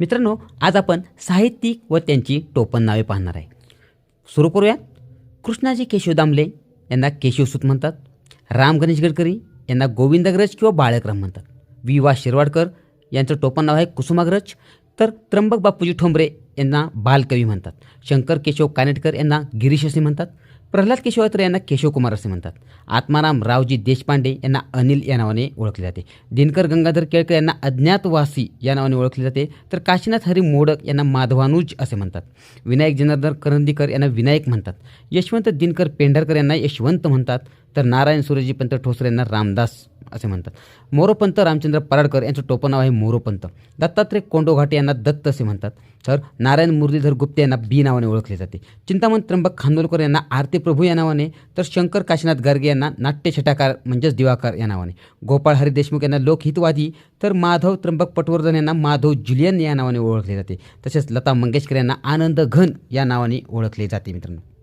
मित्रांनो आज आपण साहित्यिक व त्यांची टोपण नावे पाहणार आहे. सुरू करूया कृष्णाजी केशव दामले यांना केशवसूत म्हणतात. राम गणेश गडकरी यांना गोविंदग्रज किंवा बाळकराम म्हणतात. वि वा शिरवाडकर यांचं टोपण नाव आहे कुसुमाग्रज तर त्र्यंबक बापूजी ठोंबरे यांना बालकवी म्हणतात. शंकर केशव कानेटकर यांना गिरीश असे म्हणतात. प्रल्हाद केशव यांना केशवकुमार असे म्हणतात. आत्माराम रावजी देशपांडे यांना अनिल या नावाने ओळखले जाते. दिनकर गंगाधर केळकर यांना अज्ञातवासी या नावाने ओळखले जाते. तर काशीनाथ हरी मोडक यांना माधवानुज असे म्हणतात. विनायक जनार्दन करंदीकर यांना विनायक म्हणतात. यशवंत दिनकर पेंढारकर यांना यशवंत म्हणतात. तर नारायण सूर्यजीपंत ठोसरे यांना रामदास असे म्हणतात. मोरोपंत रामचंद्र पराडकर यांचं टोपण नाव आहे मोरोपंत. दत्तात्रय कोंडोघाटे यांना दत्त असे म्हणतात. तर नारायण मुरलीधर गुप्ते यांना बी नावाने ओळखले जाते. चिंतामण त्र्यंबक खानोलकर यांना आरती प्रभू या नावाने. तर शंकर काशीनाथ गार्गे यांना नाट्यछटाकार म्हणजेच दिवाकर या नावाने. गोपाळ हरी देशमुख यांना लोकहितवादी. तर माधव त्र्यंबक पटवर्धन यांना माधव जुलियन या नावाने ओळखले जाते. तसेच लता मंगेशकर यांना आनंद घन या नावाने ओळखले जाते मित्रांनो.